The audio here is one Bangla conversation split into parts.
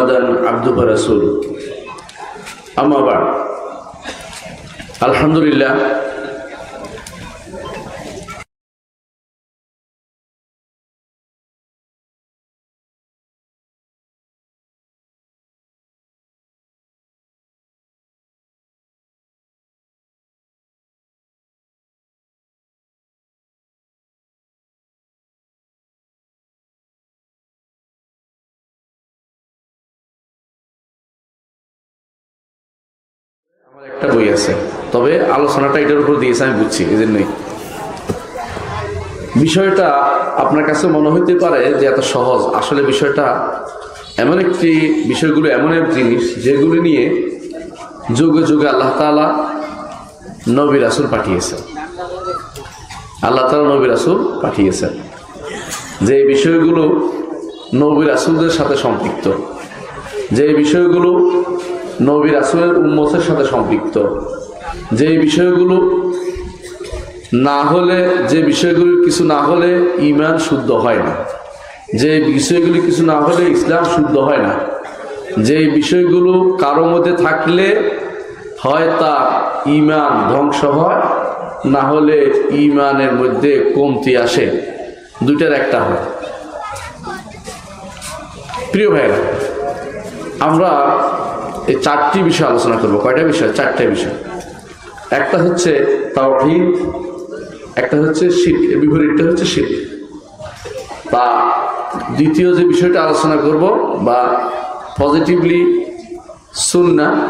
মোহাম্মদান আব্দুক রাসুল আমাবার আলহামদুলিল্লাহ বই আছে। তবে আলোচনাটা এটার উপর দিয়েছে, আমি বুঝছি এই জন্যই বিষয়টা আপনার কাছে মনে হইতে পারে যে এত সহজ। আসলে বিষয়টা এমন একটি, বিষয়গুলো এমন এক জিনিস, যেগুলি নিয়ে যুগে যুগে আল্লাহ তালা নবী রাসুল পাঠিয়েছেন। আল্লাহ তালা নবী রাসুল পাঠিয়েছেন। যে বিষয়গুলো নবী রাসুলদের সাথে সম্পৃক্ত, যে বিষয়গুলো নবী রাসুলের উন্মতের সাথে সম্পৃক্ত। যে বিষয়গুলো না হলে, যে বিষয়গুলো কিছু না হলে ইমান শুদ্ধ হয় না। যে বিষয়গুলি কিছু না হলে ইসলাম শুদ্ধ হয় না। যে বিষয়গুলো কারও মধ্যে থাকলে হয় তা ইমান ধ্বংস হয়, না হলে ইমানের মধ্যে কমতি আসে। দুইটার একটা হয়। প্রিয় ভাইরা আমরা এই চারটি বিষয় আলোচনা করব। কয়টা বিষয়? চারটা বিষয়। একটা হচ্ছে তাওহীদ, একটা হচ্ছে শীত বিপরীতটা হচ্ছে শীত বা দ্বিতীয় যে বিষয়টা আলোচনা করব, বা পজিটিভলি সুন্না,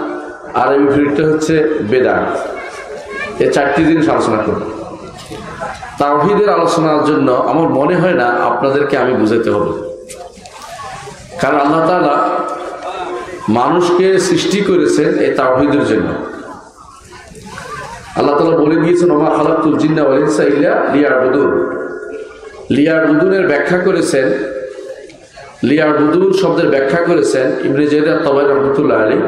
আর এর বিপরীতটা হচ্ছে বেদান এই চারটি জিনিস আলোচনা করব। তাওহীদের আলোচনার জন্য আমার মনে হয় না আপনাদেরকে আমি বুঝাতে হবে। কারণ আল্লাহ তাআলা মানুষকে সৃষ্টি করেছেন এই তাওহীদের জন্য। আল্লাহ তালা বলে দিয়েছেন, ওমা খালাকুল জিন্না ওয়ালিনসা ইল্লা লিয়ার বুদুর লিয়ার বুদুরের ব্যাখ্যা করেছেন লিয়ার বুদুর শব্দের ব্যাখ্যা করেছেন ইবনে জেদা তবাই রহমতুল্লাহ আলী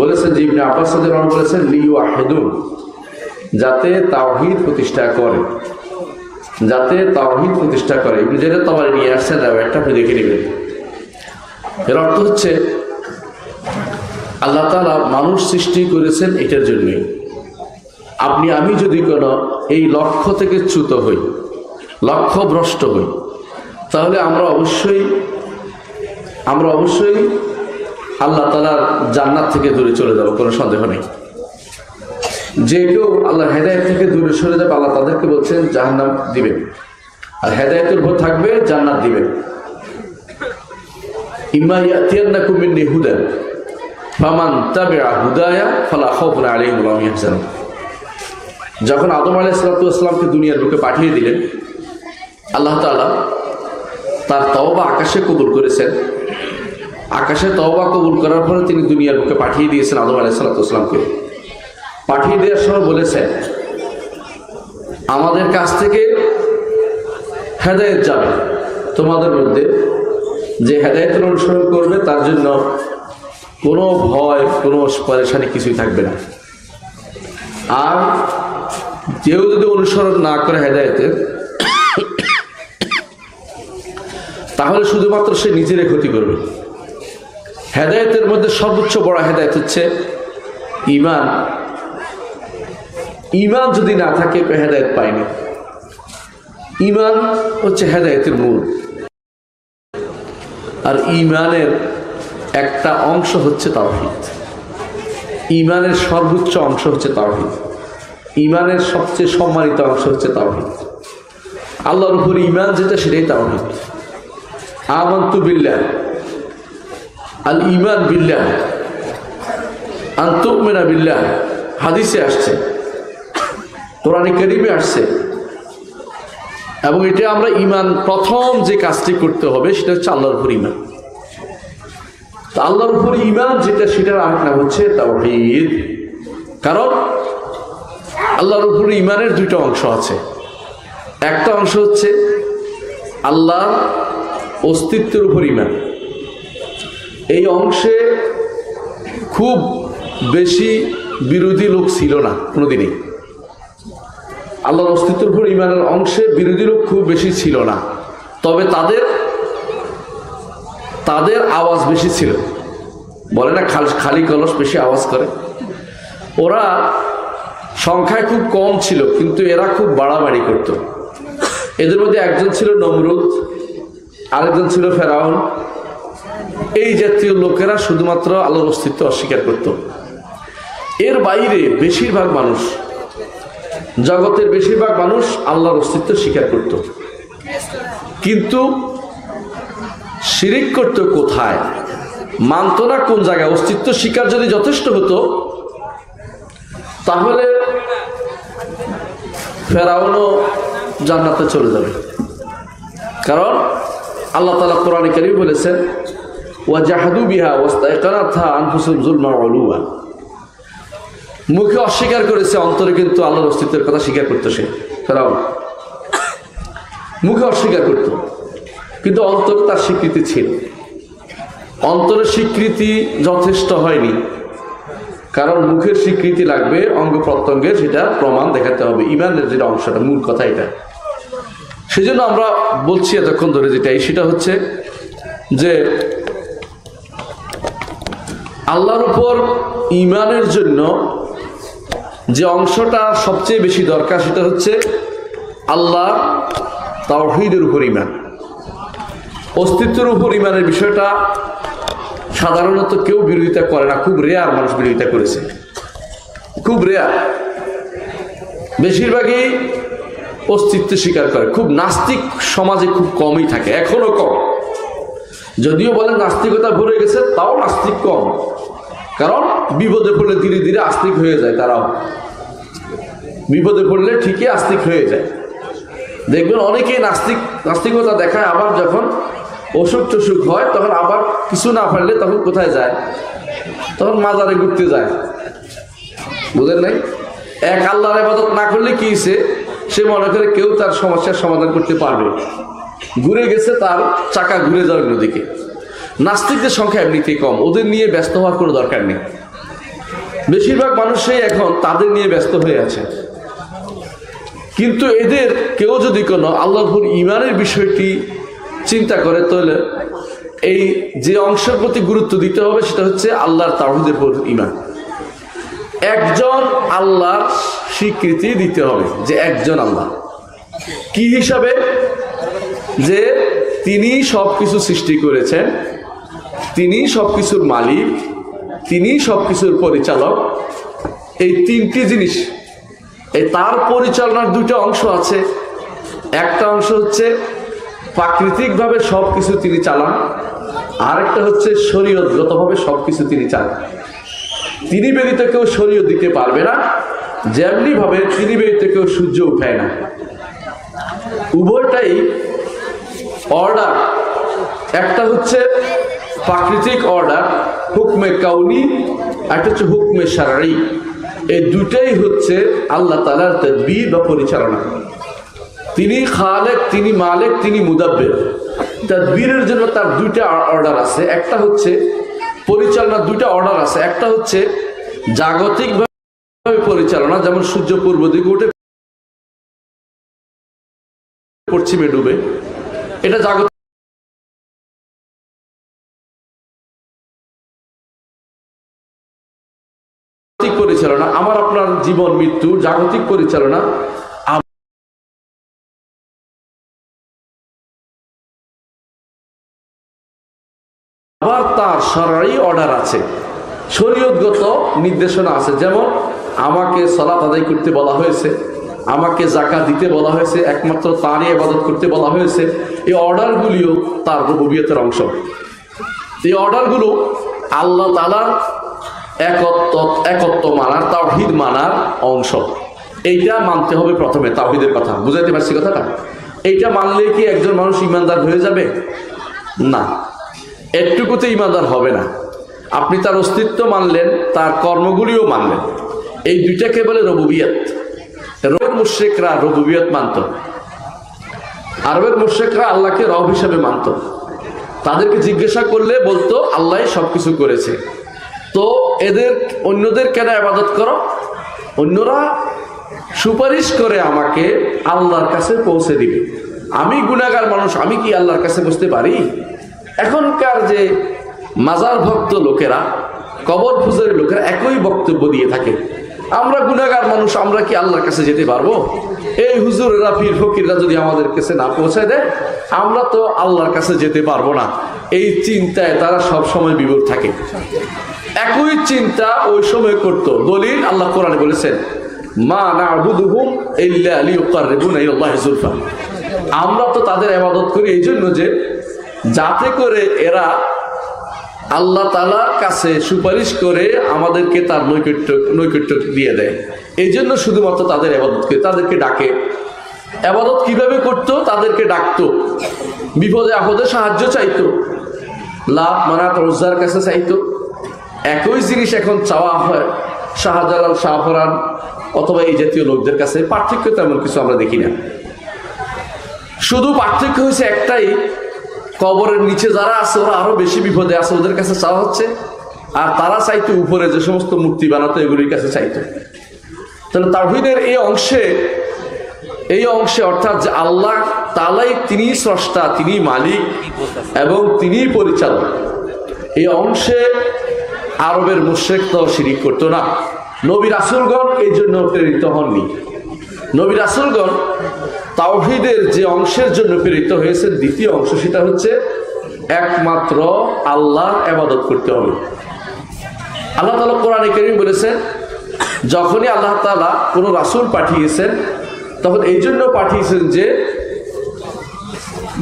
বলেছেন যে ইবনে আব্বাস রহমান বলেছেন লিউ আহেদুন যাতে তাওহীদ প্রতিষ্ঠা করে। যাতে তাওহীদ প্রতিষ্ঠা করে। ইবনে জেদা তবাই নিয়ে আসছেন একটা আপনি দেখে নেবেন। এর অর্থ হচ্ছে আল্লাহ তালা মানুষ সৃষ্টি করেছেন এটার জন্যই। আপনি, আমি যদি কোনো এই লক্ষ্য থেকে চ্যুত হই, লক্ষ্য ভ্রষ্ট হই, তাহলে আমরা অবশ্যই আমরা অবশ্যই আল্লাহ তালার জান্নাত থেকে দূরে চলে যাব, কোনো সন্দেহ নেই। যে কেউ আল্লাহ হেদায়ত থেকে দূরে সরে যাবে, আল্লাহ তাদেরকে বলছেন, জাহান্নাম দিবেন। আর হেদায়তের উপর থাকবে, জান্নাত দিবেন। ইম্মা ইয়াতিয়ান্নাকুম মিন্নি হুদান। ফামান তাবিআ হুদায়া ফালা খাউফুন আলাইহিম ওয়া লাহুম যখন আদম আলাইহিস সালাতু দুনিয়ার বুকে পাঠিয়ে দিলেন, আল্লাহ তাআলা তার তওবা আকাশে কবুল করেছেন। আকাশে তওবা কবুল করার পরে তিনি দুনিয়ার বুকে পাঠিয়ে দিয়েছেন আদম আলাইহিস সালাতু পাঠিয়ে দেওয়ার সময় বলেছেন, আমাদের কাছ থেকে হেদায়েত যাবে। তোমাদের মধ্যে যে হেদায়তের অনুসরণ করবে, তার জন্য কোনো ভয়, কোনো পরেশানি কিছুই থাকবে না। আর কেউ যদি অনুসরণ না করে হেদায়তের, তাহলে শুধুমাত্র সে নিজেরই ক্ষতি করবে। হেদায়তের মধ্যে সর্বোচ্চ বড় হেদায়ত হচ্ছে ইমান। ইমান যদি না থাকে হেদায়ত পায়নি। ইমান হচ্ছে হেদায়তের মূল। আর ইমানের একটা অংশ হচ্ছে তাওহিদ। ইমানের সর্বোচ্চ অংশ হচ্ছে তাওহিদ। ইমানের সবচেয়ে সম্মানিত অংশ হচ্ছে তাওহিদ। আল্লাহর উপর ইমান যেটা, সেটাই তাওহিদ। আমন্তু বিল্লাহ। আল ইমান বিল্লাহ। আন্তমেনা বিল্লাহ। হাদিসে আসছে। কোরআনে করিমে আসছে। এবং এটা আমরা ইমান প্রথম যে কাজটি করতে হবে, সেটা হচ্ছে আল্লাহর উপর ইমান আল্লাহর উপর ইমান যেটা, সেটার আরেক নাম হচ্ছে তাওহীদ। কারণ আল্লাহর উপর ইমানের দুইটা অংশ আছে। একটা অংশ হচ্ছে আল্লাহর অস্তিত্বের উপর ইমান এই অংশে খুব বেশি বিরোধী লোক ছিল না, কোনোদিনই। আল্লাহর অস্তিত্বের উপর ইমানের অংশে বিরোধী লোক খুব বেশি ছিল না। তবে তাদের তাদের আওয়াজ বেশি ছিল। বলে না, খাল- খালি কলস বেশি আওয়াজ করে। ওরা সংখ্যায় খুব কম ছিল, কিন্তু এরা খুব বাড়াবাড়ি করত। এদের মধ্যে একজন ছিল নমরুদ, আরেকজন ছিল ফেরাউন। এই জাতীয় লোকেরা শুধুমাত্র আল্লাহর অস্তিত্ব অস্বীকার করত। এর বাইরে বেশিরভাগ মানুষ, জগতের বেশিরভাগ মানুষ আল্লাহর অস্তিত্ব স্বীকার করত। কিন্তু শিরিক করত কোথায়? মানত না কোন জায়গায়? অস্তিত্ব স্বীকার যদি যথেষ্ট হতো, তাহলে ফেরাউনও জান্নাতে চলে যাবে। কারণ আল্লাহ তালা কোরআন করিম বলেছেন ওয়া জাহাদু বিহা ওয়ালুয়া মুখে অস্বীকার করেছে, অন্তরে কিন্তু আল্লাহর অস্তিত্বের কথা স্বীকার করতো সে ফেরাউন। মুখে অস্বীকার করত। কিন্তু অন্তরে তার স্বীকৃতি ছিল। অন্তরের স্বীকৃতি যথেষ্ট হয়নি। কারণ মুখের স্বীকৃতি লাগবে অঙ্গ প্রত্যঙ্গের সেটা প্রমাণ দেখাতে হবে। ইমানের যেটা অংশটা, মূল কথা এটা। সেজন্য আমরা বলছি এতক্ষণ ধরে যেটা, এই সেটা হচ্ছে যে আল্লাহর উপর ইমানের জন্য যে অংশটা সবচেয়ে বেশি দরকার, সেটা হচ্ছে আল্লাহ তাওহীদের উপর ইমান। অস্তিত্বের উপর ইমানের বিষয়টা সাধারণত কেউ বিরোধিতা করে না। খুব রেয়ার মানুষ বিরোধিতা করেছে। খুব রেয়ার বেশিরভাগই অস্তিত্ব স্বীকার করে। খুব নাস্তিক সমাজে খুব কমই থাকে, এখনও কম। যদিও বলেন নাস্তিকতা ভরে গেছে, তাও নাস্তিক কম। কারণ বিপদে পড়লে ধীরে ধীরে আস্তিক হয়ে যায় তারাও। বিপদে পড়লে ঠিকই আস্তিক হয়ে যায়। দেখবেন অনেকেই নাস্তিক, নাস্তিকতা দেখায় আবার যখন অসুখ টসুখ হয়, তখন আবার কিছু না পারলে তখন কোথায় যায়? তখন মাজারে ঘুরতে যায়। বুঝেন নাই? এক আল্লাহর আবাদত না করলে কি হয়েছে সে মনে করে কেউ তার সমস্যার সমাধান করতে পারবে। ঘুরে গেছে, তার চাকা ঘুরে যাওয়ার নদীকে নাস্তিকদের সংখ্যা এমনিতেই কম। ওদের নিয়ে ব্যস্ত হওয়ার কোনো দরকার নেই। বেশিরভাগ মানুষই এখন তাদের নিয়ে ব্যস্ত হয়ে আছে। কিন্তু এদের কেউ যদি কোনো আল্লাহর ইমানের বিষয়টি চিন্তা করে তাহলে এই যে অংশের প্রতি গুরুত্ব দিতে হবে সেটা হচ্ছে আল্লাহর তাহিদের ইমান একজন আল্লাহর স্বীকৃতি দিতে হবে যে একজন আল্লাহ। কি হিসাবে? যে তিনি সব কিছু সৃষ্টি করেছেন, তিনি সব কিছুর মালিক, তিনি সব কিছুর পরিচালক। এই তিনটি জিনিস, এই তার পরিচালনার দুটো অংশ আছে। একটা অংশ হচ্ছে প্রাকৃতিকভাবে সব কিছু তিনি চালান। আরেকটা হচ্ছে শরীয়তগতভাবে সব কিছু তিনি চালান। তিনি ব্যতীত কেউ শরীয়ত দিতে পারবে না যেমনি ভাবে তিনি ব্যতীত কেউ সূর্য উঠায় না। উভয়টাই অর্ডার একটা হচ্ছে প্রাকৃতিক অর্ডার হুকমে কাউনি, একটা হচ্ছে হুকমে সারারি এই দুটাই হচ্ছে আল্লাহ তালার তদবির বা পরিচালনা। তিনি খালেক, তিনি মালেক, তিনি মুদাব্বের। তদবিরের জন্য তার দুইটা অর্ডার আছে। একটা হচ্ছে পরিচালনার দুইটা অর্ডার আছে। একটা হচ্ছে জাগতিকভাবে পরিচালনা, যেমন সূর্য পূর্ব দিকে উঠে পশ্চিমে ডুবে। এটা জাগতিক পরিচালনা। আমার, আপনার জীবন, মৃত্যু, জাগতিক পরিচালনা। আবার তার সরারি অর্ডার আছে। শরীয়তগত নির্দেশনা আছে। যেমন, আমাকে সলাত আদায় করতে বলা হয়েছে, আমাকে জাকা দিতে বলা হয়েছে, একমাত্র তারই আবাদত করতে বলা হয়েছে। এই অর্ডারগুলিও তার রববিয়তের অংশ। এই অর্ডারগুলো আল্লাহ তালার একত্ব একত্ব মানার, তাওহিদ মানার অংশ। এইটা মানতে হবে প্রথমে, তাওহিদের কথা। বুঝাইতে পারছি কথাটা? এইটা মানলে কি একজন মানুষ ইমানদার হয়ে যাবে? না। একটুকুতে ইমানদার হবে না। আপনি তার অস্তিত্ব মানলেন, তার কর্মগুলিও মানলেন। এই দুইটাকে বলে রবুবিয়ত। রবের মুশ্রেকরা রবুবিয়ত মানত। আরবের মুশ্রেকরা আল্লাহকে রব হিসাবে মানত। তাদেরকে জিজ্ঞাসা করলে বলতো আল্লাহ সব কিছু করেছে। তো এদের, অন্যদের কেন আবাদত করো? অন্যরা সুপারিশ করে আমাকে আল্লাহর কাছে পৌঁছে দিবে। আমি গুণাগার মানুষ, আমি কি আল্লাহর কাছে বসতে পারি? এখনকার যে মাজার ভক্ত লোকেরা, কবর পূজারী লোকেরা একই বক্তব্য দিয়ে থাকে। আমরা গুণাগার মানুষ, আমরা কি আল্লাহর কাছে যেতে পারব? এই হুজুরেরা, পীর ফকিররা যদি আমাদের কাছে না পৌঁছায় দেয়, আমরা তো আল্লাহর কাছে যেতে পারব না। এই চিন্তায় তারা সব সময় বিভোর থাকে। একই চিন্তা ওই সময় করত। দলিল আল্লাহ কোরআনে বলেছেন, মা যুলফা আমরা তো তাদের ইবাদত করি এই জন্য যে যাতে করে এরা আল্লাহ তালার কাছে সুপারিশ করে আমাদেরকে তার নৈকট্য নৈকট্য দিয়ে দেয়। এই জন্য শুধুমাত্র তাদের আবাদত করে, তাদেরকে ডাকে। আবাদত কীভাবে করতো? তাদেরকে ডাকতো। বিপদে আপদে সাহায্য চাইতো। লাভ, মানাত, রোজগার কাছে চাইতো। একই জিনিস এখন চাওয়া হয়, শাহজালাল, শাহফরান অথবা এই জাতীয় লোকদের কাছে। পার্থক্য তেমন কিছু আমরা দেখি না। শুধু পার্থক্য হয়েছে একটাই কবরের নিচে যারা আছে, ওরা আরও বেশি বিপদে আছে, ওদের কাছে চাওয়া হচ্ছে। আর তারা চাইতো উপরে যে সমস্ত মূর্তি বানাতো, এগুলির কাছে চাইতো। তাহলে তাহিদের এই অংশে এই অংশে অর্থাৎ যে আল্লাহ তালাই তিনি স্রষ্টা, তিনি মালিক এবং তিনি পরিচালক। এই অংশে আরবের মুশ্রেক তো শিরিক করতো না। নবী রাসুলগণ এই জন্য প্রেরিত হননি। নবী রাসুলগণ তাওহিদের যে অংশের জন্য প্রেরিত হয়েছে দ্বিতীয় অংশ সেটা হচ্ছে একমাত্র আল্লাহর আবাদত করতে হবে। আল্লাহ তালা কোরআন করিম বলেছেন, যখনই আল্লাহ তালা কোনো রাসুল পাঠিয়েছেন, তখন এই জন্য পাঠিয়েছেন যে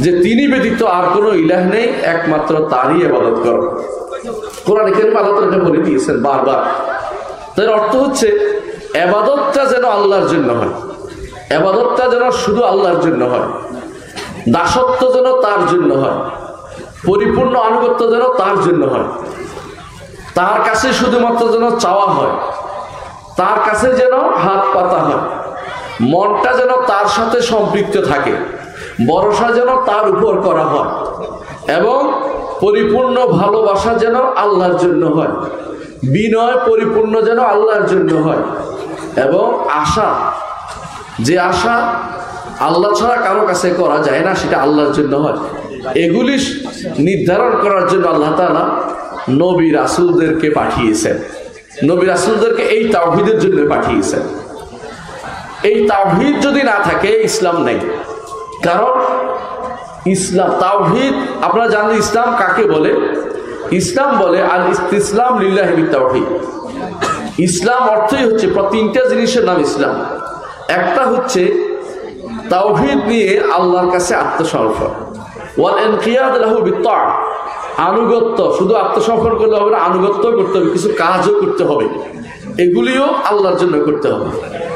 যে তিনি ব্যতীত আর কোনো ইলাহ নেই, একমাত্র তারই আবাদত করো। কোরআন করিম আল্লাহ তালা এটা বলে দিয়েছেন বারবার। তার অর্থ হচ্ছে আবাদতটা যেন আল্লাহর জন্য হয়। আবাদতটা যেন শুধু আল্লাহর জন্য হয়, দাসত্ব যেন তার জন্য হয়, পরিপূর্ণ আনুগত্য যেন তার জন্য হয়, তার কাছে শুধুমাত্র যেন চাওয়া হয়, তার কাছে যেন হাত পাতা হয়, মনটা যেন তার সাথে সম্পৃক্ত থাকে, ভরসা যেন তার উপর করা হয়, এবং পরিপূর্ণ ভালোবাসা যেন আল্লাহর জন্য হয়, বিনয় পরিপূর্ণ যেন আল্লাহর জন্য হয়, এবং আশা যে আশা আল্লাহ ছাড়া কারও কাছে করা যায় না, সেটা আল্লাহর জন্য হয়। এগুলি নির্ধারণ করার জন্য আল্লাহ তালা নবী রাসুলদেরকে পাঠিয়েছেন। নবী রাসুলদেরকে এই তাওহিদের জন্য পাঠিয়েছেন। এই তাওহিদ যদি না থাকে, ইসলাম নেই। কারণ ইসলাম, তাওহিদ, আপনারা জানেন ইসলাম কাকে বলে? ইসলাম বলে আল ইসলাম লিল্লাহি তাওহিদ ইসলাম অর্থই হচ্ছে তিনটা জিনিসের নাম ইসলাম। একটা হচ্ছে তাওহিদ নিয়ে আল্লাহর কাছে আত্মসমর্পণ। ওয়াল এনকিয়াদ লাহু বিত্তা আনুগত্য, শুধু আত্মসমর্পণ করলে হবে না আনুগত্য করতে হবে, কিছু কাজও করতে হবে। এগুলিও আল্লাহর জন্য করতে হবে।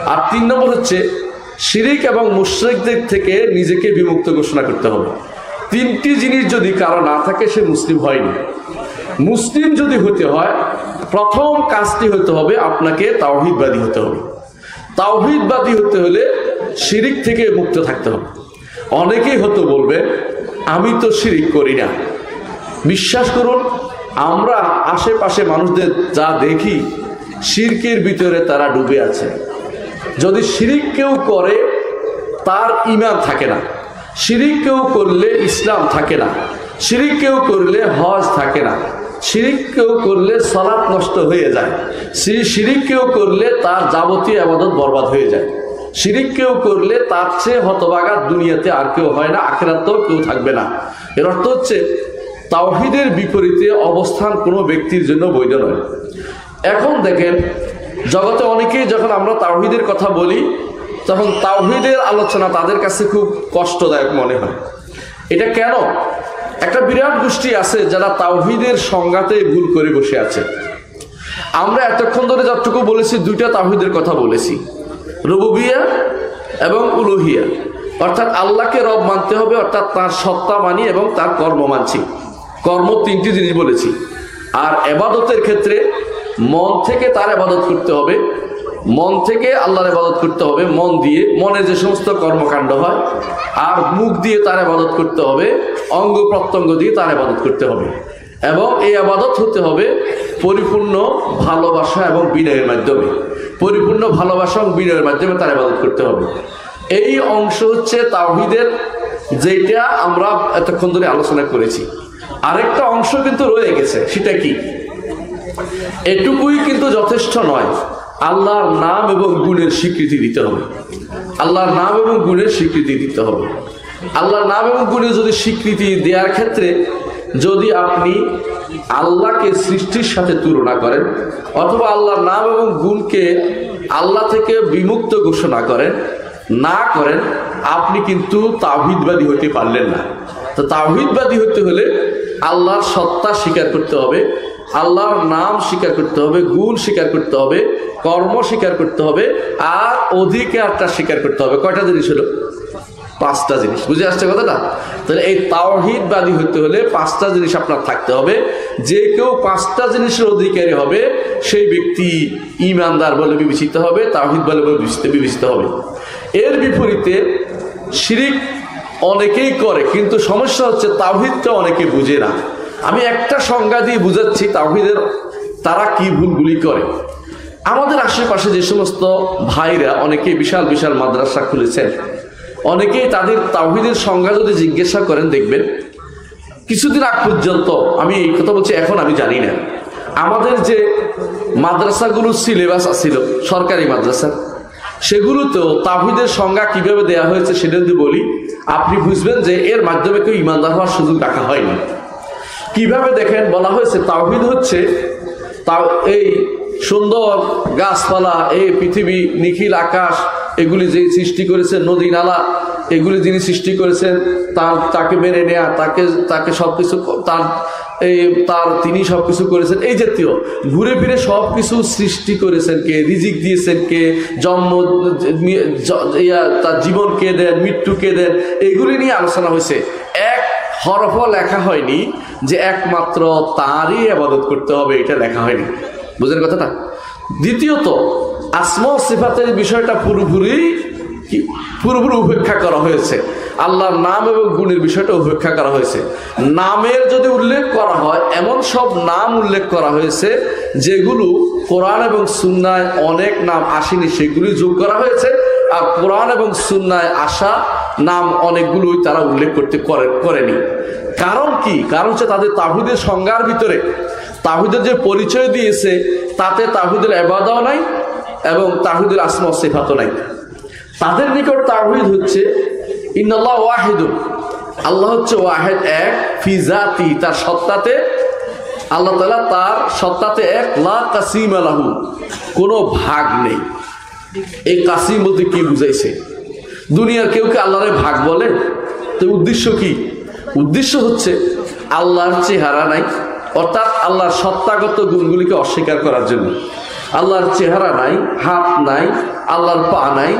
আর তিন নম্বর হচ্ছে শিরিক এবং মুশ্রিকদের থেকে নিজেকে বিমুক্ত ঘোষণা করতে হবে। তিনটি জিনিস যদি কারও না থাকে, সে মুসলিম হয়নি। মুসলিম যদি হতে হয়, প্রথম কাজটি হতে হবে আপনাকে তাওহিদবাদী হতে হবে। তাওহিদবাদী হতে হলে শিরিক থেকে মুক্ত থাকতে হবে। অনেকেই হতো বলবে, আমি তো শিরিক করি না। বিশ্বাস করুন, আমরা আশেপাশে মানুষদের যা দেখি, শিরকের ভিতরে তারা ডুবে আছে। যদি শিরিক কেউ করে, তার ইমান থাকে না। শিরিক কেউ করলে ইসলাম থাকে না। শিরিক কেউ করলে হজ থাকে না। শিরিক কেউ করলে সলাপ নষ্ট হয়ে যায়। শিরিক কেউ করলে তার যাবতীয় আবাদত বরবাদ হয়ে যায়। শিরিক কেউ করলে তার চেয়ে হতবাগা দুনিয়াতে আর কেউ হয় না, আখেরাতেও কেউ থাকবে না। এর অর্থ হচ্ছে, তাওহিদের বিপরীতে অবস্থান কোনো ব্যক্তির জন্য বৈধ নয়। এখন দেখেন, জগতে অনেকেই যখন আমরা তাওহিদের কথা বলি, তখন তাওহিদের আলোচনা তাদের কাছে খুব কষ্টদায়ক মনে হয়। এটা কেন? একটা বিরাট গোষ্ঠী আছে যারা তাওহিদের সংজ্ঞাতে ভুল করে বসে আছে। আমরা এতক্ষণ ধরে যতটুকু বলেছি, দুইটা তাওহিদের কথা বলেছি। রবুবিয়া এবং উলুহিয়া। অর্থাৎ আল্লাহকে রব মানতে হবে, অর্থাৎ তার সত্তা মানি এবং তার কর্ম মানছি। কর্ম তিনটি জিনিস বলেছি। আর এবাদতের ক্ষেত্রে মন থেকে তার আবাদত করতে হবে। মন থেকে আল্লাহর আবাদত করতে হবে, মন দিয়ে। মনে যে সমস্ত কর্মকাণ্ড হয়, আর মুখ দিয়ে তার আবাদত করতে হবে, অঙ্গ প্রত্যঙ্গ দিয়ে তার আবাদত করতে হবে। এবং এই আবাদত হতে হবে পরিপূর্ণ ভালোবাসা এবং বিনয়ের মাধ্যমে। পরিপূর্ণ ভালোবাসা এবং বিনয়ের মাধ্যমে তার আবাদত করতে হবে। এই অংশ হচ্ছে তাওহিদের যেটা আমরা এতক্ষণ ধরে আলোচনা করেছি। আরেকটা অংশ কিন্তু রয়ে গেছে, সেটা কি? এটুকুই কিন্তু যথেষ্ট নয়। আল্লাহর নাম এবং গুণের স্বীকৃতি দিতে হবে। আল্লাহর নাম এবং গুণের স্বীকৃতি দিতে হবে। আল্লাহর নাম এবং গুণের যদি স্বীকৃতি দেওয়ার ক্ষেত্রে যদি আপনি আল্লাহকে সৃষ্টির সাথে তুলনা করেন, অথবা আল্লাহর নাম এবং গুণকে আল্লাহ থেকে বিমুক্ত ঘোষণা করেন, না করেন, আপনি কিন্তু তাহিদবাদী হতে পারলেন না। তো তাহিদবাদী হতে হলে আল্লাহর সত্তা স্বীকার করতে হবে। আল্লাহর নাম স্বীকার করতে হবে, গুণ স্বীকার করতে হবে, কর্ম স্বীকার করতে হবে, আর অধিকারটা স্বীকার করতে হবে। কয়টা জিনিস হলো? পাঁচটা জিনিস। বুঝে আসছে কথাটা? তাহলে এই তাওহিদবাদী হতে হলে পাঁচটা জিনিস আপনার থাকতে হবে। যে কেউ পাঁচটা জিনিসের অধিকারী হবে, সেই ব্যক্তি ইমানদার বলে বিবেচিত হবে, তাওহিদ বলে বিবেচিত বিবেচিত হবে। এর বিপরীতে শিরিক অনেকেই করে, কিন্তু সমস্যা হচ্ছে তাওহিদটা অনেকে বুঝে না। আমি একটা সংজ্ঞা দিয়ে বুঝাচ্ছি, তাওহিদের তারা কি ভুলগুলি করে। আমাদের আশেপাশে যে সমস্ত ভাইরা অনেকে বিশাল বিশাল মাদ্রাসা খুলেছেন, অনেকেই তাদের তাহিদের সংজ্ঞা যদি জিজ্ঞাসা করেন দেখবেন, কিছুদিন আগ পর্যন্ত, আমি এই কথা বলছি, এখন আমি জানি না। আমাদের যে মাদ্রাসাগুলোর সিলেবাস আছিল, সরকারি মাদ্রাসা সেগুলোতেও তাহিদের সংজ্ঞা কীভাবে দেয়া হয়েছে সেটা যদি বলি, আপনি বুঝবেন যে এর মাধ্যমে কেউ ইমানদার হওয়ার সুযোগ রাখা হয়নি। কীভাবে দেখেন? বলা হয়েছে তাওহিদ হচ্ছে তাও এই সুন্দর গাছপালা, এই পৃথিবী, নিখিল আকাশ, এগুলি যে সৃষ্টি করেছেন, নদী, নালা, এগুলি যিনি সৃষ্টি করেছেন, তার, তাকে মেনে নেয়া, তাকে তাকে সব কিছু তার, এই, তার, তিনি সব কিছু করেছেন, এই জাতীয়। ঘুরে ফিরে সব কিছু সৃষ্টি করেছেন কে? রিজিক দিয়েছেন কে? জন্ম তার জীবন কে দেন? মৃত্যু কে দেন? এগুলি নিয়ে আলোচনা হয়েছে। হরফ লেখা হয়নি, যে একমাত্র তারই আবাদত করতে হবে, এটা লেখা হয়নি। বুঝলেন কথাটা? দ্বিতীয়ত, আসমা সিফাতের বিষয়টা পুরোপুরি পুরোপুরি উপেক্ষা করা হয়েছে। আল্লাহর নাম এবং গুণের বিষয়টা উপেক্ষা করা হয়েছে। নামের যদি উল্লেখ করা হয়, এমন সব নাম উল্লেখ করা হয়েছে, যেগুলো কোরআন এবং সুন্নায় অনেক নাম আসেনি, সেগুলি যোগ করা হয়েছে, আর কোরআন এবং সুন্নায় আসা নাম অনেকগুলোই তারা উল্লেখ করতে করে, করেনি। কারণ কি? কারণ হচ্ছে তাদের তাহিদের সংজ্ঞার ভিতরে, তাহিদের যে পরিচয় দিয়েছে, তাতে তাহিদের এবাদাও নাই এবং তাহিদের আসমা সেফাতও নাই। তাদের নিকট তাহিদ হচ্ছে, ইন্নাল্লাহ ওয়াহিদুন। আল্লাহ হচ্ছে ওয়াহেদ এক ফিজাতি তার সত্তাতে। আল্লাহ তালা তার সত্তাতে এক, লা কাসিম আলাহু কোনো ভাগ নেই। এই কাসিম বলতে কি বুঝাইছে? দুনিয়ার কেউ কে আল্লাহরে ভাগ বলে? তো উদ্দেশ্য কি? উদ্দেশ্য হচ্ছে আল্লাহর চেহারা নাই, অর্থাৎ আল্লাহর সত্তাগত গুণগুলিকে অস্বীকার করার জন্য। আল্লাহর চেহারা নাই, হাত নাই, আল্লাহর পা নাই,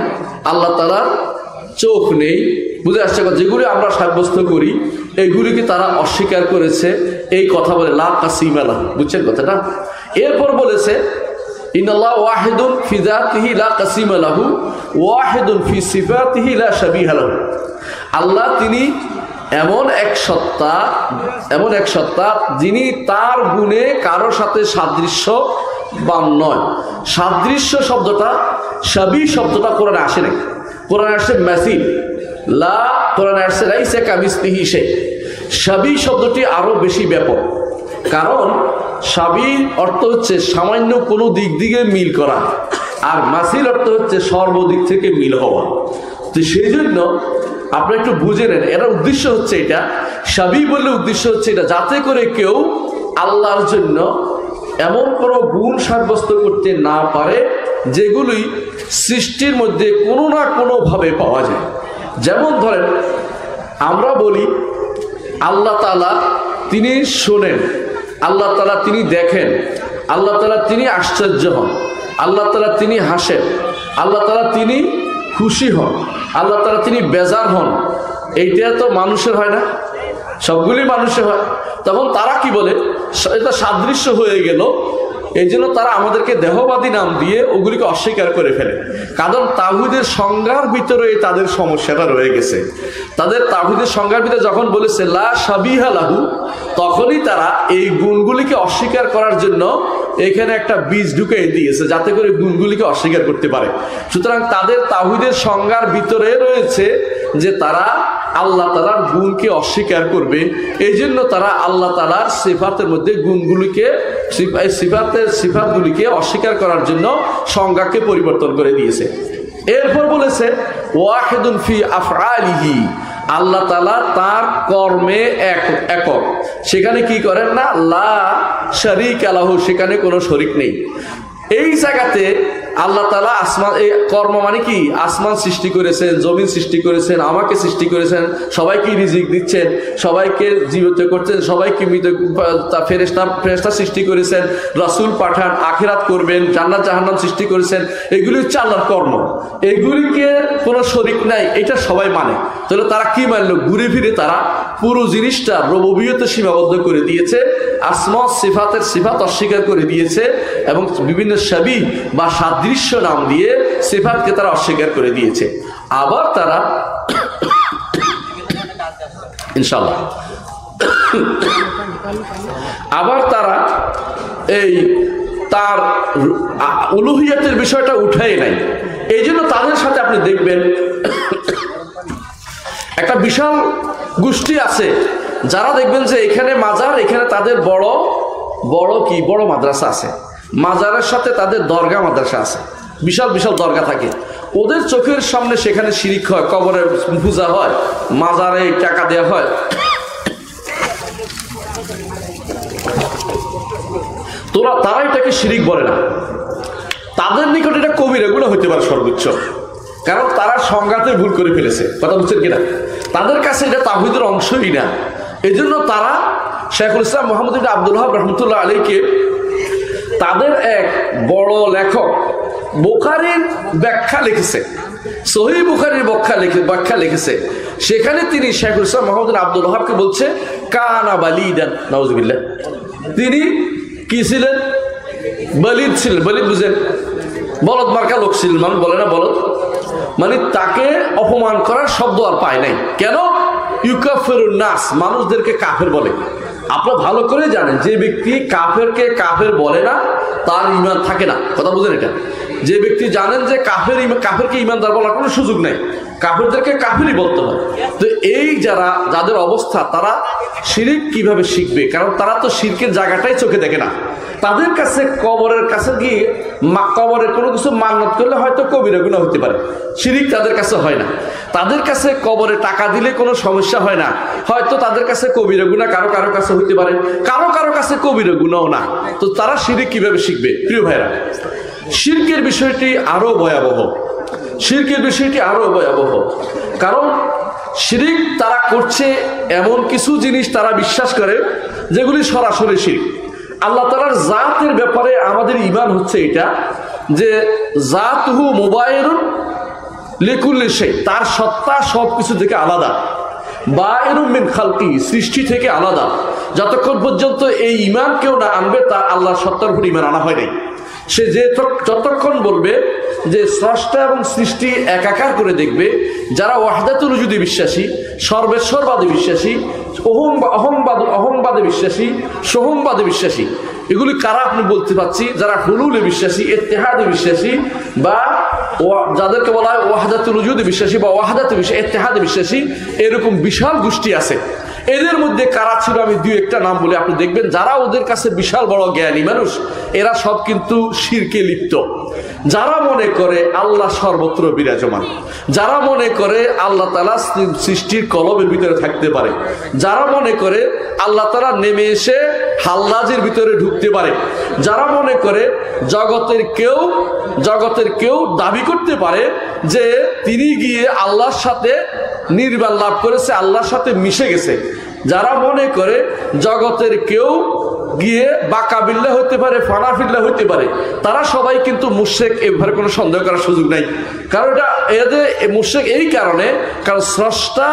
আল্লাহ তালার চোখ নেই। বুঝে আসছে যেগুলি আমরা সাব্যস্ত করি এইগুলিকে তারা অস্বীকার করেছে, এই কথা বলে লা কাসিম আলাহ বুঝছেন কথাটা? এরপর বলেছে ইনাল্লাহ ওয়াহিদুন ফি যাতিহি লা কাসিম লা শাবিহা লাহু। আল্লাহ তিনি এমন এক সত্তা, এমন এক সত্তা যিনি তার গুণে কারোর সাথে সাদৃশ্য বান নয়। সাদৃশ্য শব্দটা সাবি শব্দটা কোরআনে আসে নাই। কোরআনে আসছে মেসিন লা, কোরআনে আসছে লাইসে কামিস্তিহি সে সাবি শব্দটি আরও বেশি ব্যাপক। কারণ সাবির অর্থ হচ্ছে সামান্য কোনো দিক দিকে মিল করা, আর মাসিল অর্থ হচ্ছে সর্বদিক থেকে মিল হওয়া। তো সেই জন্য আপনি একটু বুঝে নেন এর উদ্দেশ্য হচ্ছে এটা। সাবি বললে উদ্দেশ্য হচ্ছে এটা, যাতে করে কেউ আল্লাহর জন্য এমন কোনো গুণ সাব্যস্ত করতে না পারে, যেগুলি সৃষ্টির মধ্যে কোনো না কোনোভাবে পাওয়া যায়। যেমন ধরেন, আমরা বলি, আল্লাহ তালা তিনি শোনেন। আল্লাহ তালা তিনি দেখেন, আল্লাহ তালা তিনি আশ্চর্য হন, আল্লাহ তালা তিনি হাসেন, আল্লাহ তালা তিনি খুশি হন, আল্লাহ তালা তিনি বেজার হন। এইটা তো মানুষের হয় না, সবগুলি মানুষের হয়। তখন তারা কি বলে? এটা সাদৃশ্য হয়ে গেল এই জন্য তারা আমাদেরকে দেহবাদী নাম দিয়ে ওগুলিকে অস্বীকার করে ফেলে। কারণ তাহুদের সংজ্ঞার ভিতরে তাদের সমস্যাটা রয়ে গেছে। তাদের তাহুদের সংজ্ঞার ভিতরে যখন বলেছে, লা সাবিহা লাহু তখনই তারা এই গুণগুলিকে অস্বীকার করার জন্য এখানে একটা বীজ ঢুকে দিয়েছে, যাতে করে গুণগুলিকে অস্বীকার করতে পারে। সুতরাং তাদের তাহুদের সংজ্ঞার ভিতরে রয়েছে যে তারা আল্লাহ তালার গুণকে অস্বীকার করবে। এই জন্য তারা আল্লাহ তালার সিফাতের মধ্যে গুণগুলিকে সিফাতের সিফাতগুলিকে অস্বীকার করার জন্য সংজ্ঞাকে পরিবর্তন করে দিয়েছে। এরপর বলেছে, ওয়াহেদুন ফি আফআলিহি। আল্লাহ তালা তার কর্মে এক, একক। সেখানে কি করেন না? লা শরিক আলাহু সেখানে কোনো শরিক নেই। এই জায়গাতে আল্লাহ তালা আসমান, এই কর্ম মানে কি? আসমান সৃষ্টি করেছেন, জমিন সৃষ্টি করেছেন, আমাকে সৃষ্টি করেছেন, সবাইকে রিজিক দিচ্ছেন, সবাইকে জীবিত করছেন, সবাইকে মৃত ফেরেস্তা ফেরেস্তা সৃষ্টি করেছেন, রাসূল পাঠান, আখিরাত করবেন, জান্নাত, জাহান্নাম সৃষ্টি করেছেন, এগুলি হচ্ছে আল্লাহর কর্ম। এগুলিকে কোনো শরিক নাই, এটা সবাই মানে। তাহলে তারা কি মানলো? ঘুরে ফিরে তারা পুরো জিনিসটা রববিয়তে সীমাবদ্ধ করে দিয়েছে। আসমা সিফাতের সিফাত অস্বীকার করে দিয়েছে এবং বিভিন্ন সাবি বা সাদৃশ্য নাম দিয়ে সিফাতকে তারা অস্বীকার করে দিয়েছে। আবার তারা ইনশাল্লাহ আবার তারা এই তার উলুহিয়াতের বিষয়টা উঠাই নাই। এই জন্য তাদের সাথে আপনি দেখবেন, একটা বিশাল গোষ্ঠী আছে যারা দেখবেন যে এখানে মাজার, এখানে তাদের বড় বড় কি? বড় মাদ্রাসা আছে। মাজারের সাথে তাদের দরগা মাদ্রাসা আছে। বিশাল বিশাল দরগা থাকে। ওদের চোখের সামনে সেখানে শিরিক হয় কবরে পূজা হয়, মাজারে টাকা দেওয়া হয়। তোরা, তারা এটাকে শিরিক বলে না। তাদের নিকট এটা কবিরা গুলো হইতে পারে সর্বোচ্চ। কারণ তারা সংঘাতে ভুল করে ফেলেছে। কথা বুঝছেন কিনা? তাদের কাছে এটা তাহিদের অংশই না। এই জন্য তারা শেখুল ইসলাম মোহাম্মদ আব্দুল হাব রহমতুল্লাহ আলীকে তাদের এক বড় লেখক বোখারির ব্যাখ্যা লিখেছে সহি বুখারির ব্যাখ্যা লিখে ব্যাখ্যা লিখেছে। সেখানে তিনি শেখুল ইসলাম মোহাম্মদ আব্দুল হাবকে বলছে, কানা বালিদান নওয়াজবিল্লাহ তিনি কি ছিলেন? বলিদ ছিলেন। বলিদ বুঝেন। বলদ মার্কা লোক ছিলেন। মানুষ বলে না বলদ। মানে তাকে অপমান করার শব্দ আর পায় নাই। কেন? ইউকাফের নাস, মানুষদেরকে কাফের বলে। আপনারা ভালো করে জানেন, যে ব্যক্তি কাফেরকে কাফের বলে না, তার ইমান থাকে না। কথা বুঝেন এটা? যে ব্যক্তি জানেন যে কাফের কাফেরকে ইমানদার বলার কোনো সুযোগ নেই। কাফেরদেরকে কাফেরই বলতে হয়। তো এই যারা, যাদের অবস্থা, তারা শিরিক কীভাবে শিখবে? কারণ তারা তো শিরকের জায়গাটাই চোখে দেখে না। তাদের কাছে কবরের কাছে গিয়ে কবরের কোনো কিছু মান্নত করলে হয়তো কবিরা গুণা হতে পারে। শিরিক তাদের কাছে হয় না। তাদের কাছে কবরে টাকা দিলে কোনো সমস্যা হয় না। হয়তো তাদের কাছে কবিরা গুণা কারও কারও কাছে হতে পারে। কারও কারও কাছে কবিরা গুণাও না। তো তারা শিরিক কীভাবে শিখবে? প্রিয় ভাইরা, শিরকের বিষয়টি আরও ভয়াবহ। শিরকের বিষয়টি আরও ভয়াবহ। কারণ শিরিক তারা করছে এমন কিছু জিনিস তারা বিশ্বাস করে, যেগুলি সরাসরি শিরিক। আল্লাহ তালার জাতের ব্যাপারে আমাদের ইমান হচ্ছে এটা, যে জাত হু মোবাইল লেকুল্লে সে তার সত্তা সব কিছু থেকে আলাদা। বা এরুমিন খালকি, সৃষ্টি থেকে আলাদা। যতক্ষণ পর্যন্ত এই ইমান কেউ না আনবে, তার আল্লাহ সত্তার উপর ইমান আনা হয় নাই। সে যে যতক্ষণ বলবে যে স্রষ্টা এবং সৃষ্টি একাকার করে দেখবে, যারা ওয়াহদাতুল যদি বিশ্বাসী, সর্বেশ্বরবাদে বিশ্বাসী অহং অহংবাদ অহংবাদে বিশ্বাসী, সোহংবাদে বিশ্বাসী। এগুলি কারা আপনি বলতে পারছি? যারা হুলুলে বিশ্বাসী এতেহাদে বিশ্বাসী বা যাদেরকে বলা হয় ওয়াহাদাতুল উজুদে বিশ্বাসী বা ওয়াহাদাতে বিশ্বাসী এতেহাদে বিশ্বাসী, এরকম বিশাল গোষ্ঠী আছে। এদের মধ্যে কারা ছিল আমি দুই একটা নাম বলে। আপনি দেখবেন যারা ওদের কাছে বিশাল বড় জ্ঞানী মানুষ, এরা সব কিন্তু শিরকে লিপ্ত। যারা মনে করে আল্লাহ সর্বত্র বিরাজমান, যারা মনে করে আল্লাহ তালা সৃষ্টির কলমের ভিতরে থাকতে পারে, যারা মনে করে আল্লাহ তালা নেমে এসে হাল্লাজের ভিতরে ঢুকতে পারে, যারা মনে করে জগতের কেউ জগতের কেউ দাবি করতে পারে যে তিনি গিয়ে আল্লাহর সাথে নির্বাণ লাভ করেছে, আল্লাহর সাথে মিশে গেছে। যারা মনে করে জগতের কেউ গিয়ে বাকাবিল্লা হতে পারে ফানাফিল্লা হতে পারে, তারা সবাই কিন্তু মুশেক এভাবে কোনো সন্দেহ করার সুযোগ নাই। কারণ এটা এদের মুশেক এই কারণে, কারণ স্রষ্টা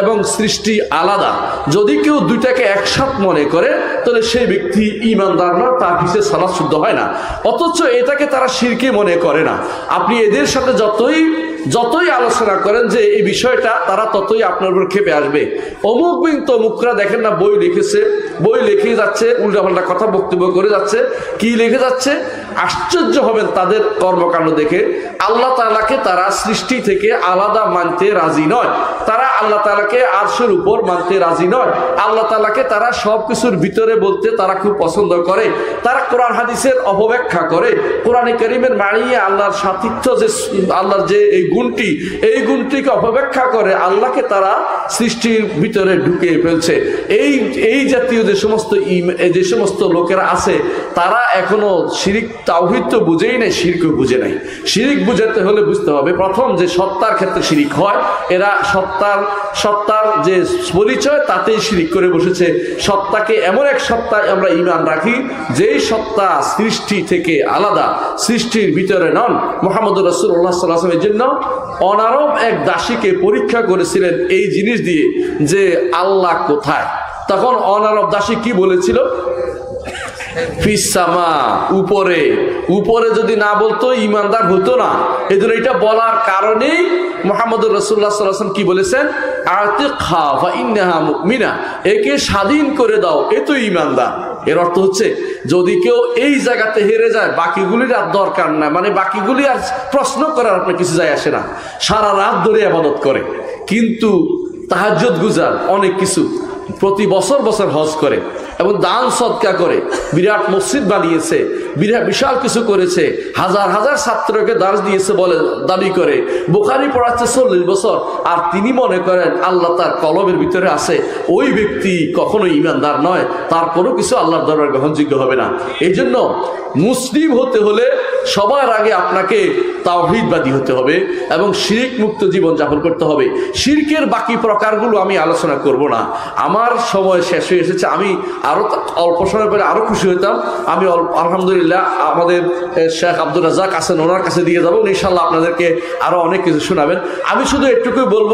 এবং সৃষ্টি আলাদা। যদি কেউ দুইটাকে একসাথ মনে করে, তাহলে সেই ব্যক্তি ইমানদার না, তার পিছিয়ে সালাদ শুদ্ধ হয় না। অথচ এটাকে তারা শিরকে মনে করে না। আপনি এদের সাথে যতই যতই আলোচনা করেন যে এই বিষয়টা, তারা ততই আপনার উপর খেপে আসবে। অমুক বিন তমুকরা দেখেন না, বই লিখেছে, বই লিখে যাচ্ছে, উল্টাপাল্টা কথা বক্তব্য করে যাচ্ছে, কি লিখে যাচ্ছে? আশ্চর্য হবেন তাদের কর্মকাণ্ড দেখে। আল্লাহ তালাকে তারা সৃষ্টি থেকে আলাদা মানতে রাজি নয়। তারা আল্লাহ তালাকে আরশের উপর মানতে রাজি নয়। আল্লাহ তালাকে তারা সব কিছুর ভিতরে বলতে তারা খুব পছন্দ করে। তারা কোরআন হাদিসের অপব্যাখ্যা করে। কোরআনে করিমের মানিয়ে আল্লাহর সাথিত্য যে, আল্লাহর যে এই গুণটি, এই গুণটিকে অপব্যাখ্যা করে আল্লাহকে তারা সৃষ্টির ভিতরে ঢুকিয়ে ফেলছে। এই এই জাতীয় যে সমস্ত যে সমস্ত লোকেরা আছে, তারা এখনও শিরিক, তাওহিদ তো বুঝেই নাই, শিরকও বুঝে নাই। শিরিক বুঝাতে হলে বুঝতে হবে, প্রথম যে সত্তার ক্ষেত্রে শিরিক হয়, এরা সত্তার সত্তার যে পরিচয়, তাতেই শিরিক করে বসেছে। সত্তাকে এমন এক সত্তায় আমরা ইমান রাখি, যেই সত্তা সৃষ্টি থেকে আলাদা, সৃষ্টির ভিতরে নন। মোহাম্মদ রসুল্লাহ সাল্লাহামের জন্য অনারব এক দাসীকে পরীক্ষা করেছিলেন এই জিনিস দিয়ে যে আল্লাহ কোথায়। তখন অনারব দাসী কি বলেছিল? ফিসামা উপরে। উপরে যদি না বলতো, ইমানদার হতো না। এই জন্য এটা বলার কারণেই মোহাম্মদ রসুল্লাহ সাল্লাম কি বলেছেন? আতে খা বা ইন্নাহা মিনা একে স্বাধীন করে দাও, এ তো ইমানদার। এর অর্থ হচ্ছে, যদি কেউ এই জায়গাতে হেরে যায়, বাকিগুলির আর দরকার না মানে বাকিগুলি আর প্রশ্ন করার আপনার কিছু যায় আসে না। সারা রাত ধরে আবাদত করে। কিন্তু তাহাজ্জত গুজার অনেক কিছু প্রতি বছর বছর হজ করে। এবং দান সৎকা করে। বিরাট মসজিদ বানিয়েছে, বিরাট বিশাল কিছু করেছে, হাজার হাজার ছাত্রকে দাস দিয়েছে বলে দাবি করে। বোখারি পড়াচ্ছে চল্লিশ বছর, আর তিনি মনে করেন আল্লাহ তার কলমের ভিতরে আছে, ওই ব্যক্তি কখনো ইমানদার নয়, তার কোনো কিছু আল্লাহর দরবার গ্রহণযোগ্য হবে না। এই জন্য মুসলিম হতে হলে সবার আগে আপনাকে তাওহিদবাদী হতে হবে এবং শিরিক মুক্ত জীবন যাপন করতে হবে। শিরকের বাকি প্রকারগুলো আমি আলোচনা করব না। আমার সময় শেষ হয়ে এসেছে, আমি আরও অল্প সময় পরে আরও খুশি হতাম আমি আলহামদুলিল্লাহ আমাদের শেখ আব্দুল রাজাক আছেন, ওনার কাছে দিয়ে যাব। ইনশাল্লাহ আপনাদেরকে আরও অনেক কিছু শোনাবেন। আমি শুধু একটুকুই বলব,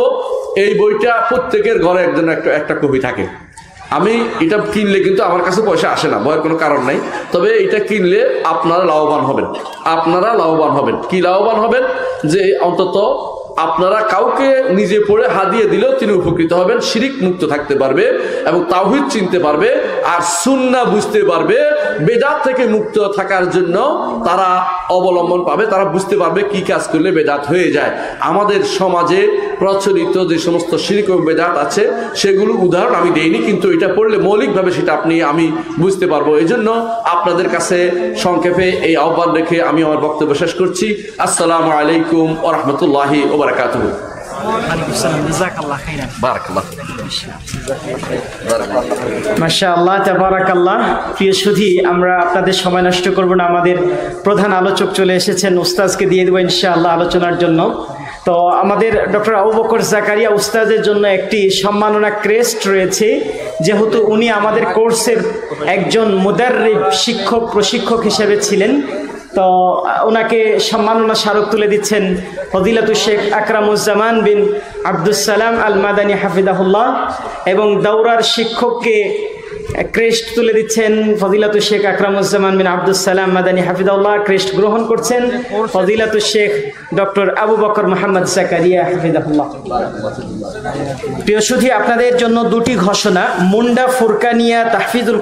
এই বইটা প্রত্যেকের ঘরে একজন একটা একটা কবি থাকে। আমি এটা কিনলে কিন্তু আমার কাছে পয়সা আসে না ভয়ের কোনো কারণ নাই। তবে এটা কিনলে আপনারা লাভবান হবেন। আপনারা লাভবান হবেন। কি লাভবান হবেন? যে অন্তত আপনারা কাউকে নিজে পড়ে হাদিয়ে দিলেও তিনি উপকৃত হবেন, শিরিক মুক্ত থাকতে পারবে এবং তাওহিদ চিনতে পারবে আর সুন্না বুঝতে পারবে। বেদাত থেকে মুক্ত থাকার জন্য তারা অবলম্বন পাবে, তারা বুঝতে পারবে কি কাজ করলে বেদাত হয়ে যায়। আমাদের সমাজে প্রচলিত যে সমস্ত শিরিক ও বেদাত আছে, সেগুলো উদাহরণ আমি দেইনি, কিন্তু এটা পড়লে মৌলিকভাবে সেটা আপনি, আমি বুঝতে পারব। এই জন্য আপনাদের কাছে সংক্ষেপে এই আহ্বান রেখে আমি আমার বক্তব্য শেষ করছি। আসসালামু আলাইকুম ও রহমতুল্লাহি তাবারাকাল্লাহ। প্রিয় সুধী আমরা আপনাদের সময় নষ্ট করব না। আমাদের প্রধান আলোচক চলে এসেছেন উস্তাজকে দিয়ে দেবো ইনশাআল্লাহ আলোচনার জন্য। তো আমাদের ডক্টর আবু বকর জাকারিয়া উস্তাদের জন্য একটি সম্মাননা ক্রেস্ট রয়েছে। যেহেতু উনি আমাদের কোর্সের একজন মুদার্রিব শিক্ষক প্রশিক্ষক হিসেবে ছিলেন তো ওনাকে সম্মাননা স্মারক তুলে দিচ্ছেন ফদিলাতুল শেখ আকরামুজ্জামান বিন আব্দুস সালাম আল মাদানী হাফিদাহুল্লাহ এবং দাউরার শিক্ষককে ক্রেস্ট তুলে দিচ্ছেন ফদিলাতু শেখ আকরামুজ্জামান বিন আব্দুস সালাম মাদানী হাফিদাউল্লাহ ক্রেস্ট গ্রহণ করছেন ফদিলাতু শেখ ডক্টর আবু বকর মোহাম্মদ জাকারিয়া হাফিদাহুল্লাহ প্রিয় সুধী, আপনাদের জন্য দুটি ঘোষণা, মুন্ডা ফুরকানিয়া তাহফিজুল